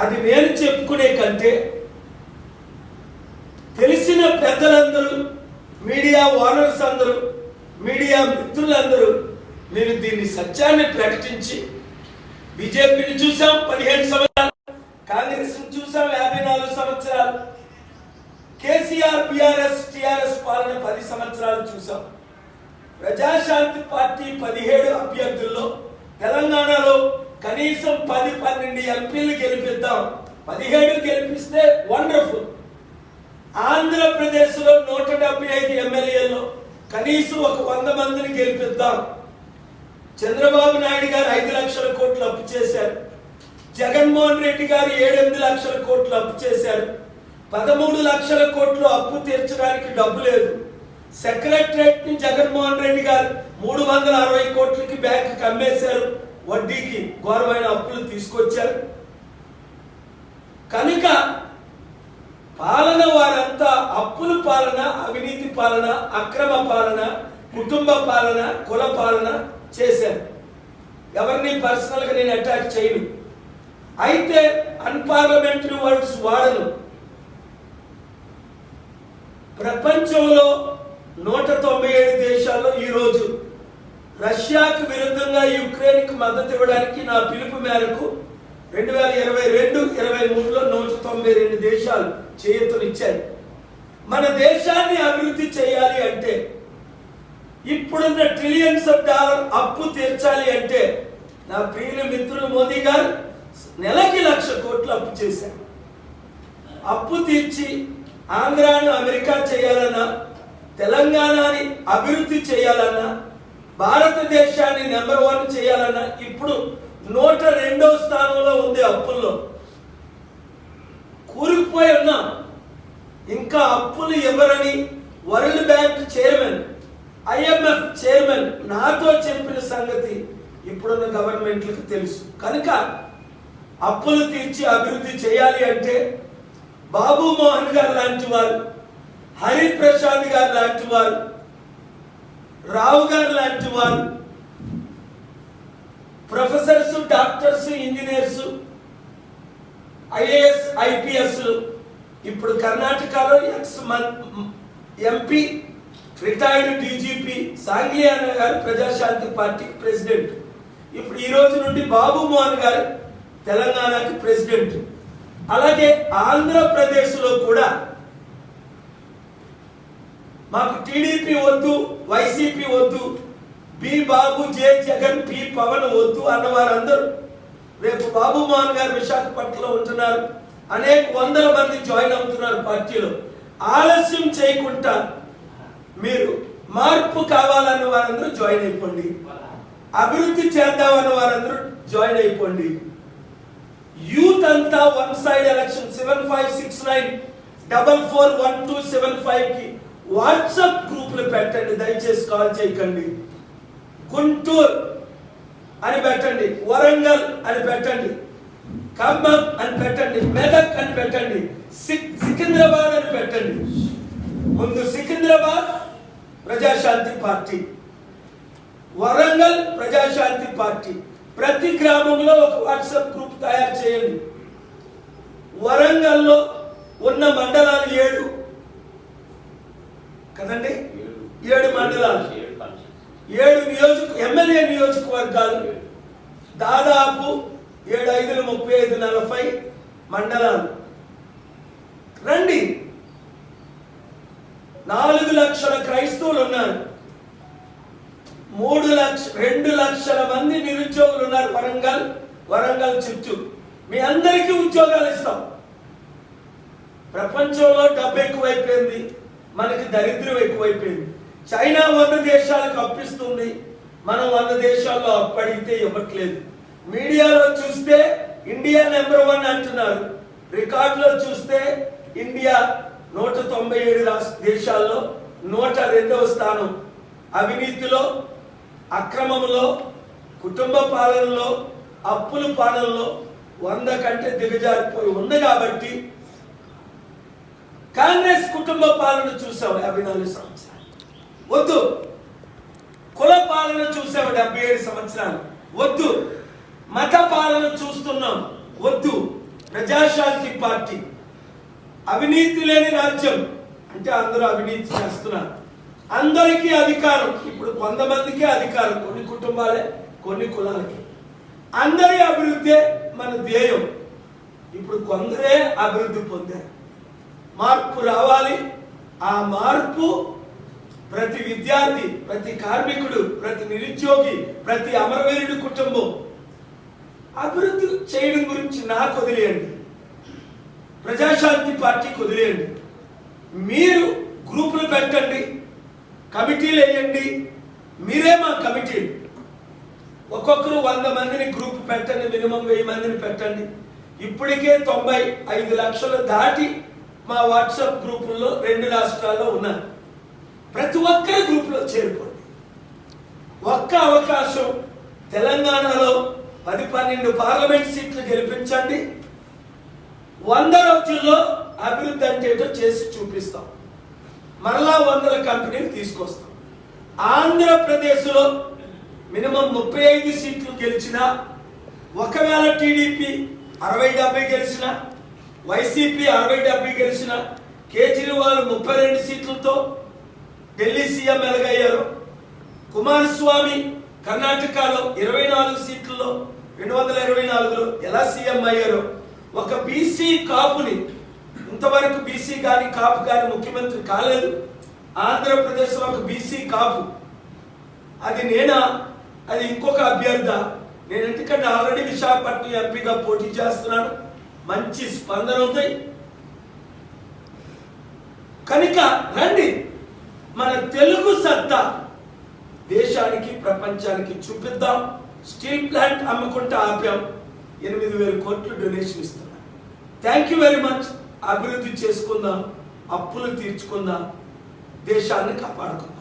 అది నేను చెప్పుకునే కంటే తెలిసిన పెద్దలందరూ మీడియా ఓనర్స్ అందరూ మీడియా మిత్రులందరూ మీరు దీన్ని సత్యాన్ని ప్రకటించి బీజేపీని చూసాం పదిహేను సంవత్సరాలు కాంగ్రెస్ చూసాం యాభై నాలుగు సంవత్సరాలు కేసీఆర్ బీఆర్ఎస్ టిఆర్ఎస్ పాలన పది సంవత్సరాలు చూసాం ప్రజాశాంతి పార్టీ పదిహేడు అభ్యర్థుల్లో కనీసం పది పన్నెండు ఎంపీలు గెలిపిద్దాం. పదిహేడు గెలిపిస్తే వండర్ఫుల్ ఆంధ్రప్రదేశ్లో నూట డెబ్బై ఐదు ఎమ్మెల్యేలు కనీసం ఒక వంద మందిని గెలిపిద్దాం. చంద్రబాబు నాయుడు గారు ఐదు లక్షల కోట్లు అప్పు చేశారు. జగన్మోహన్ రెడ్డి గారు ఏడెనిమిది లక్షల కోట్లు అప్పు చేశారు. పదమూడు లక్షల కోట్లు అప్పు తీర్చడానికి డబ్బు లేదు. సెక్రటరేట్ని జగన్మోహన్ రెడ్డి గారు మూడు వందల అరవై కోట్లకి బ్యాంకు అమ్మేశారు. వడ్డీకి ఘోరమైన అప్పులు తీసుకొచ్చారు. కనుక పాలన వారంతా అప్పుల పాలన అవినీతి పాలన అక్రమ పాలన కుటుంబ పాలన కుల పాలన చేశారు. ఎవరిని పర్సనల్గా నేను అటాక్ చేయను. అయితే అన్పార్లమెంటరీ వర్డ్స్ వాడను. ప్రపంచంలో నూట తొంభై ఏడు దేశాల్లో ఈరోజు రష్యాకు విరుద్ధంగా యుక్రెయిన్కి మద్దతు ఇవ్వడానికి నా పిలుపు మేరకు రెండు వేల ఇరవై రెండు ఇరవై మూడులో నూట తొంభై రెండు దేశాలు చేతులిచ్చాయి మన దేశాన్ని అభివృద్ధి చేయాలి అంటే ఇప్పుడున్న ట్రిలియన్స్ ఆఫ్ డాలర్ అప్పు తీర్చాలి అంటే నా ప్రియుల మిత్రులు మోదీ గారు నెలకి లక్ష కోట్లు అప్పు చేశారు. అప్పు తీర్చి ఆంధ్రాను అమెరికా చేయాలన్నా తెలంగాణని అభివృద్ధి చేయాలన్నా భారతదేశాన్ని నెంబర్ వన్ చేయాలన్నా ఇప్పుడు నూట రెండో స్థానంలో ఉంది అప్పుల్లో. కూరుకుపోయి ఉన్నాం. ఇంకా అప్పులు ఇవ్వరని World Bank chairman IMF chairman నాతో చెప్పిన సంగతి ఇప్పుడున్న గవర్నమెంట్లకు తెలుసు. కనుక అప్పులు తీర్చి అభివృద్ధి చేయాలి అంటే బాబు మోహన్ గారు లాంటి వారు హరిప్రసాద్ గారు లాంటి వారు రావు గారు లాంటి వారు professors doctors engineers IAS IPS ఇప్పుడు కర్ణాటకలో ex MP retired DGP Sangliana గారు ప్రజాశాంతి పార్టీకి ప్రెసిడెంట్. ఇప్పుడు ఈ రోజు నుండి బాబు మోహన్ గారు తెలంగాణకి ప్రెసిడెంట్. అలాగే ఆంధ్రప్రదేశ్లో కూడా మాకు టీడీపీ వద్దు వైసీపీ వద్దు B Babu J Jagan P Pavan వద్దు అన్న వారందరూ రేపు బాబు మోహన్ గారు విశాఖపట్నంలో ఉంటున్నారు. అనేక వందల మంది జాయిన్ అవుతున్నారు పార్టీలో. ఆలస్యం చేయకుండా మీరు మార్పు కావాలన్న వారందరూ జాయిన్ అయిపోండి. అభివృద్ధి చేద్దామన్న వారందరూ జాయిన్ అయిపోండి. యూత్ అంతా one side election seven five six nine double four one two seven ఫైవ్కి వాట్సాప్ గ్రూప్లు పెట్టండి దయచేసి కాల్ చేయకండి. గుంటూరు అని పెట్టండి వరంగల్ అని పెట్టండి ఖమ్మం అని పెట్టండి మెదక్ అని పెట్టండి సికింద్రాబాద్ అని పెట్టండి. ముందు సికింద్రాబాద్ ప్రజాశాంతి పార్టీ వరంగల్ ప్రజాశాంతి పార్టీ. ప్రతి గ్రామంలో ఒక వాట్సాప్ గ్రూప్ తయారు చేయండి. వరంగల్లో ఉన్న మండల ఏడు కదండి ఏడు మండలాలు ఏడు నియోజక ఎమ్మెల్యే నియోజకవర్గాలు దాదాపు ఏడు ఐదులు ముప్పై ఐదు నలభై మండలాలు. రండి. నాలుగు లక్షల క్రైస్తవులు ఉన్నారు మూడు లక్ష రెండు లక్షల మంది నిరుద్యోగులు ఉన్నారు వరంగల్ వరంగల్ చుట్టూ. మీ అందరికీ ఉద్యోగాలు ఇస్తాం. ప్రపంచంలో డబ్బు ఎక్కువైపోయింది మనకి దరిద్రం ఎక్కువైపోయింది. చైనా వంద దేశాలకు అప్పిస్తుంది మనం వంద దేశాల్లో అప్పడితే ఇవ్వట్లేదు. మీడియాలో చూస్తే ఇండియా నెంబర్ వన్ అంటున్నారు. రికార్డులో చూస్తే ఇండియా నూట తొంభై ఏడు దేశాల్లో నూట రెండవ స్థానం. అవినీతిలో అక్రమంలో కుటుంబ పాలనలో అప్పుల పాలనలో వంద కంటే దిగజారిపోయి ఉంది కాబట్టి కాంగ్రెస్ కుటుంబ పాలన చూసాం యాభై నాలుగు సంవత్సరాలు. వద్దు. కుల పాలన చూసాం డెబ్బై ఏడు సంవత్సరాలు. వద్దు. మత పాలన చూస్తున్నాం. వద్దు. ప్రజాశాంతి పార్టీ. అవినీతి లేని రాజ్యం. అంటే అందరూ అవినీతి చేస్తున్నారు. అందరికీ అధికారం. ఇప్పుడు కొంతమందికే అధికారం. కొన్ని కుటుంబాలే కొన్ని కులాలకి. అందరి అభివృద్ధి మన ధ్యేయం. ఇప్పుడు కొందరే అభివృద్ధి పొందారు. మార్పు రావాలి. ఆ మార్పు ప్రతి విద్యార్థి ప్రతి కార్మికుడు ప్రతి నిరుద్యోగి ప్రతి అమరవీరుడి కుటుంబం అభివృద్ధి చేయడం గురించి నాకు వదిలేయండి. ప్రజాశాంతి పార్టీకి వదిలేయండి. మీరు గ్రూపులు పెట్టండి కమిటీలు వేయండి. మీరే మా కమిటీ. ఒక్కొక్కరు వంద మందిని గ్రూప్ పెట్టండి మినిమం వెయ్యి మందిని పెట్టండి. ఇప్పటికే తొంభై ఐదు లక్షలు దాటి మా వాట్సాప్ గ్రూపుల్లో రెండు రాష్ట్రాల్లో ఉన్నారు ప్రతి ఒక్కరి గ్రూపులో చేరుకోండి. ఒక్క అవకాశం తెలంగాణలో పది పన్నెండు పార్లమెంట్ సీట్లు గెలిపించండి. వంద రోజుల్లో అభివృద్ధి అంటే ఏంటో చేసి చూపిస్తాం. మరలా వందల కంపెనీలు తీసుకొస్తాం. ఆంధ్రప్రదేశ్లో మినిమం ముప్పై ఐదు సీట్లు గెలిచిన ఒకవేళ టీడీపీ అరవై డెబ్బై గెలిచిన వైసీపీ అరవై డెబ్బై గెలిచిన కేజ్రీవాల్ ముప్పై రెండు సీట్లతో ఢిల్లీ సీఎం ఎలగయ్యారు? కుమారస్వామి కర్ణాటకలో ఇరవై నాలుగు సీట్లలో రెండు వందల ఇరవై నాలుగులో ఎలా సీఎం అయ్యారో ఒక బీసీ కాపుని ఇంతవరకు బీసీ కానీ కాపు కానీ ముఖ్యమంత్రి కాలేదు. ఆంధ్రప్రదేశ్లో ఒక బీసీ కాపు. అది నేనా? అది ఇంకొక అభ్యర్థ. నేను ఎందుకంటే ఆల్రెడీ విశాఖపట్నం ఎంపీగా పోటీ చేస్తున్నాను. మంచి స్పందన ఉంది. కనుక రండి. మన తెలుగు సత్తా దేశానికి ప్రపంచానికి చూపిద్దాం. స్టీల్ ప్లాంట్ అమ్ముకుంటే ఆపాం. ఎనిమిది వేల కోట్లు డొనేషన్ ఇస్తున్నాం. థ్యాంక్ యూ వెరీ మచ్ అభివృద్ధి చేసుకుందాం. అప్పులు తీర్చుకుందాం. దేశాన్ని కాపాడుకుందాం.